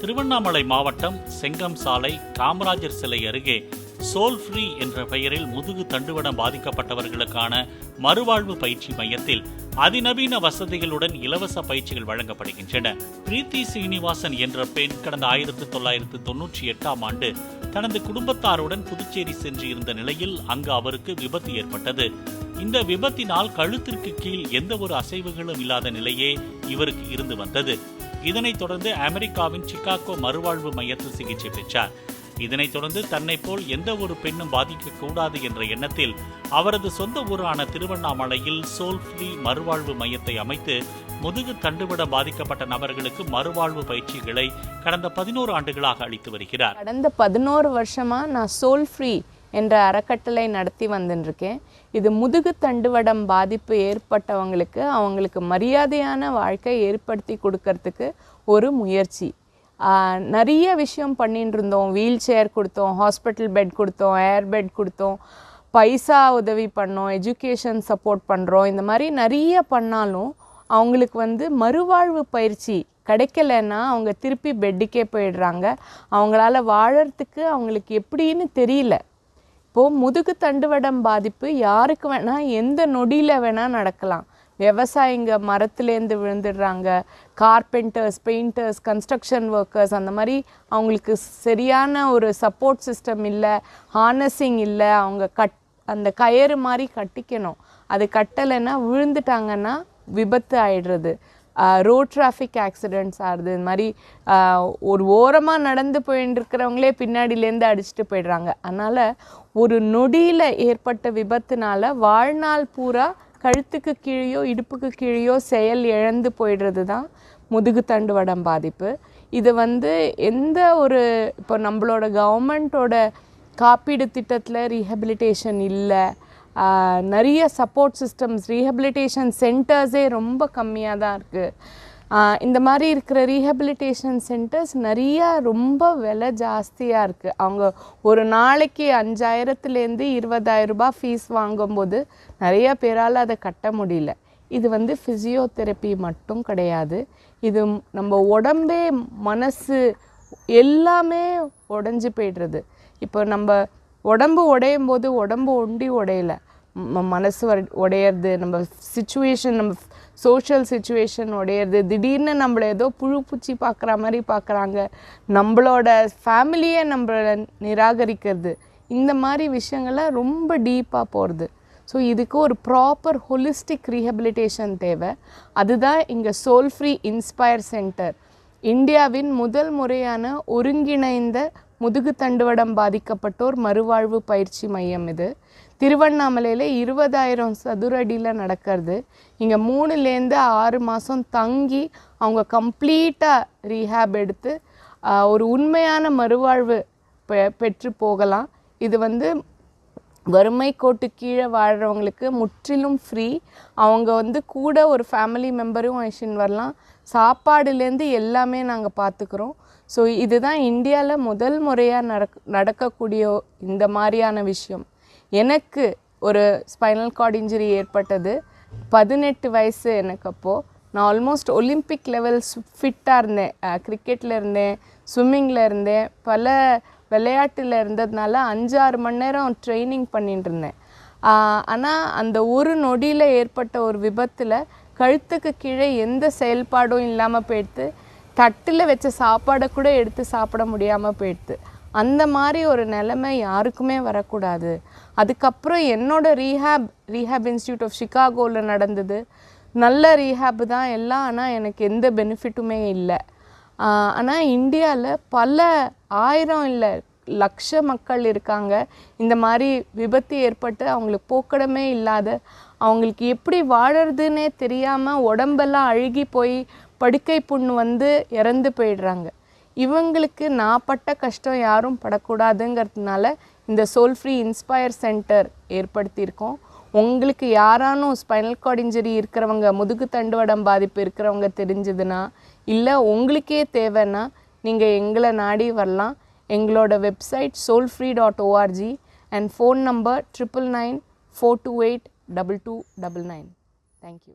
திருவண்ணாமலை மாவட்டம் செங்கம் சாலை காமராஜர் சிலை அருகே சோல் ஃப்ரீ என்ற பெயரில் முதுகு தண்டுவடம் பாதிக்கப்பட்டவர்களுக்கான மறுவாழ்வு பயிற்சி மையத்தில் அதிநவீன வசதிகளுடன் இலவச பயிற்சிகள் வழங்கப்படுகின்றன. பிரீத்தி சீனிவாசன் என்ற பெண் கடந்த ஆயிரத்தி தொள்ளாயிரத்து தொன்னூற்றி எட்டாம் ஆண்டு தனது குடும்பத்தாருடன் புதுச்சேரி சென்று இருந்த நிலையில் அங்கு அவருக்கு விபத்து ஏற்பட்டது. இந்த விபத்தினால் கழுத்திற்கு கீழ் எந்த ஒரு அசைவுகளும் இல்லாத நிலையே இவருக்கு இருந்து வந்தது. இதனைத் தொடர்ந்து அமெரிக்காவின் சிகாகோ மறுவாழ்வு மையத்தில் சிகிச்சை பெற்றார். இதனைத் தொடர்ந்து தன்னை போல் எந்த ஒரு பெண்ணும் பாதிக்கக்கூடாது என்ற எண்ணத்தில் அவரது சொந்த ஊரான திருவண்ணாமலையில் சோல் ஃப்ரீ மறுவாழ்வு மையத்தை அமைத்து முதுகு தண்டுவிட பாதிக்கப்பட்ட நபர்களுக்கு மறுவாழ்வு பயிற்சிகளை கடந்த பதினோரு ஆண்டுகளாக அளித்து வருகிறார். கடந்த பதினோரு வருஷமா நான் சோல் ஃப்ரீ என்ற அறக்கட்டளை நடத்தி வந்துருக்கேன். இது முதுகு தண்டுவடம் பாதிப்பு ஏற்பட்டவங்களுக்கு அவங்களுக்கு மரியாதையான வாழ்க்கை ஏற்படுத்தி கொடுக்கறதுக்கு ஒரு முயற்சி. நிறைய விஷயம் பண்ணிட்டு இருந்தோம். வீல் சேர் கொடுத்தோம் ஹாஸ்பிட்டல் பெட் கொடுத்தோம் ஏர் பெட் கொடுத்தோம். பைசா உதவி பண்ணோம் எஜுகேஷன் சப்போர்ட் பண்ணுறோம் இந்த மாதிரி நிறைய பண்ணாலும் அவங்களுக்கு வந்து மறுவாழ்வு பயிற்சி கிடைக்கலன்னா அவங்க திருப்பி பெட்டுக்கே போயிடுறாங்க. அவங்களால வாழறதுக்கு அவங்களுக்கு எப்படின்னு தெரியல. இப்போது முதுகு தண்டுவடம் பாதிப்பு யாருக்கு வேணால் எந்த நொடியில் வேணால் நடக்கலாம். விவசாயிங்க மரத்துலேருந்து விழுந்துடுறாங்க. கார்பெண்டர்ஸ் பெயிண்டர்ஸ் கன்ஸ்ட்ரக்ஷன் ஒர்க்கர்ஸ் அந்த மாதிரி அவங்களுக்கு சரியான ஒரு சப்போர்ட் சிஸ்டம் இல்லை ஹார்னஸிங் இல்லை அவங்க கட் அந்த கயிறு மாதிரி கட்டிக்கணும். அது கட்டலைன்னா விழுந்துட்டாங்கன்னா விபத்து ஆயிடுறது. ரோட் டிராஃபிக் ஆக்சிடெண்ட்ஸ் ஆகுது இந்த மாதிரி ஒரு ஓரமாக நடந்து போயின்னு பின்னாடியிலேருந்து அடிச்சுட்டு போயிடுறாங்க. அதனால் ஒரு நொடியில் ஏற்பட்ட விபத்துனால் வாழ்நாள் பூரா கழுத்துக்கு கீழேயோ இடுப்புக்கு கீழேயோ செயல் இழந்து போயிடுறது தான் முதுகு தண்டுவடம் பாதிப்பு. இது வந்து எந்த ஒரு இப்போ நம்மளோட கவர்மெண்ட்டோட காப்பீடு திட்டத்தில் ரீஹபிலிட்டேஷன் இல்லை. நிறைய சப்போர்ட் சிஸ்டம்ஸ் ரீஹபிலிட்டேஷன் சென்டர்ஸே ரொம்ப கம்மியாக தான் இருக்குது இந்த மாதிரி இருக்கிற ரீஹபிலிட்டேஷன் சென்டர்ஸ் நிறையா ரொம்ப விலை ஜாஸ்தியாக இருக்குது அவங்க ஒரு நாளைக்கு அஞ்சாயிரத்துலேருந்து இருபதாயிரம் ரூபாய் ஃபீஸ் வாங்கும்போது நிறைய பேரால் அதை கட்ட முடியல. இது வந்து ஃபிசியோதெரப்பி மட்டும் கிடையாது. இது நம்ம உடம்பே மனசு எல்லாமே உடஞ்சி போய்டுறது. இப்போ நம்ம உடம்பு உடையும் போது உடம்பு ஒண்டி உடையலை. மனசு உடையிறது நம்ம சுச்சுவேஷன் நம்ம சோஷியல் சுச்சுவேஷன் உடையறது திடீர்னு நம்மளை ஏதோ புழு பூச்சி பார்க்குற மாதிரி பார்க்குறாங்க. நம்மளோட ஃபேமிலியை நம்மளை நிராகரிக்கிறது. இந்த மாதிரி விஷயங்களை ரொம்ப டீப்பாக போகிறது ஸோ இதுக்கு ஒரு ப்ராப்பர் ஹொலிஸ்டிக் ரீஹபிலிட்டேஷன் தேவை. அதுதான் இங்கே சோல் ஃப்ரீ இன்ஸ்பயர் சென்டர் இந்தியாவின் முதல் முறையான ஒருங்கிணைந்த முதுகு தண்டுவடம் பாதிக்கப்பட்டோர் மறுவாழ்வு பயிற்சி மையம் இது. திருவண்ணாமலையில் இருபதாயிரம் சதுர அடியில் நடக்கிறது. இங்கே மூணுலேருந்து ஆறு மாதம் தங்கி அவங்க கம்ப்ளீட்டாக ரீஹேப் எடுத்து ஒரு உண்மையான மறுவாழ்வு பெ பெற்று போகலாம். இது வந்து வறுமை கோட்டு கீழே வாழ்கிறவங்களுக்கு முற்றிலும் ஃப்ரீ. அவங்க வந்து கூட ஒரு ஃபேமிலி மெம்பரும் அழைச்சின்னு வரலாம். சாப்பாடுலேருந்து எல்லாமே நாங்கள் பார்த்துக்குறோம் ஸோ இதுதான் இந்தியாவில் முதல் முறையாக நடக் நடக்கக்கூடிய இந்த மாதிரியான விஷயம். எனக்கு ஒரு ஸ்பைனல் கார்டு இன்ஜுரி ஏற்பட்டது. பதினெட்டு வயசு எனக்கு அப்போது நான் ஆல்மோஸ்ட் ஒலிம்பிக் லெவல் ஃபிட்டாக இருந்தேன். கிரிக்கெட்டில் இருந்தேன் ஸ்விம்மிங்கில் இருந்தேன். பல விளையாட்டில் இருந்ததுனால அஞ்சாறு மணி நேரம் ட்ரைனிங் பண்ணிட்டு இருந்தேன். ஆனால் அந்த ஒரு நொடியில் ஏற்பட்ட ஒரு விபத்தில் கழுத்துக்கு கீழே எந்த செயல்பாடும் இல்லாமல் போயிடுத்து தட்டில் வச்ச சாப்பாடை கூட எடுத்து சாப்பிட முடியாமல் போயிடுது. அந்த மாதிரி ஒரு நிலைமை யாருக்குமே வரக்கூடாது. அதுக்கப்புறம் என்னோட ரீஹேப் ரீஹேப் இன்ஸ்டியூட் ஆஃப் சிகாகோவில் நடந்தது. நல்ல ரீஹேப் தான் எல்லாம் ஆனால் எனக்கு எந்த பெனிஃபிட்டுமே இல்லை. ஆனால் இந்தியாவில் பல ஆயிரம் இல்லை லட்ச மக்கள் இருக்காங்க. இந்த மாதிரி விபத்து ஏற்பட்டு அவங்களுக்கு போக்கடமே இல்லாத அவங்களுக்கு எப்படி வாழறதுன்னே தெரியாமல் உடம்பெல்லாம் அழுகி போய் படுக்கை புண்ணு வந்து இறந்து போயிடுறாங்க. இவங்களுக்கு நான் பட்ட கஷ்டம் யாரும் படக்கூடாதுங்கிறதுனால இந்த சோல் ஃப்ரீ இன்ஸ்பயர் சென்டர் ஏற்படுத்தியிருக்கோம். உங்களுக்கு யாரானும் ஸ்பைனல் கார்ட் இன்ஜுரி இருக்கிறவங்க முதுகு தண்டுவடம் பாதிப்பு இருக்கிறவங்க தெரிஞ்சதுன்னா இல்லை உங்களுக்கே தேவைன்னா நீங்கள் எங்களை நாடி வரலாம். எங்களோட website soul free dot O R G and phone number triple nine four two eight double two double nine thank you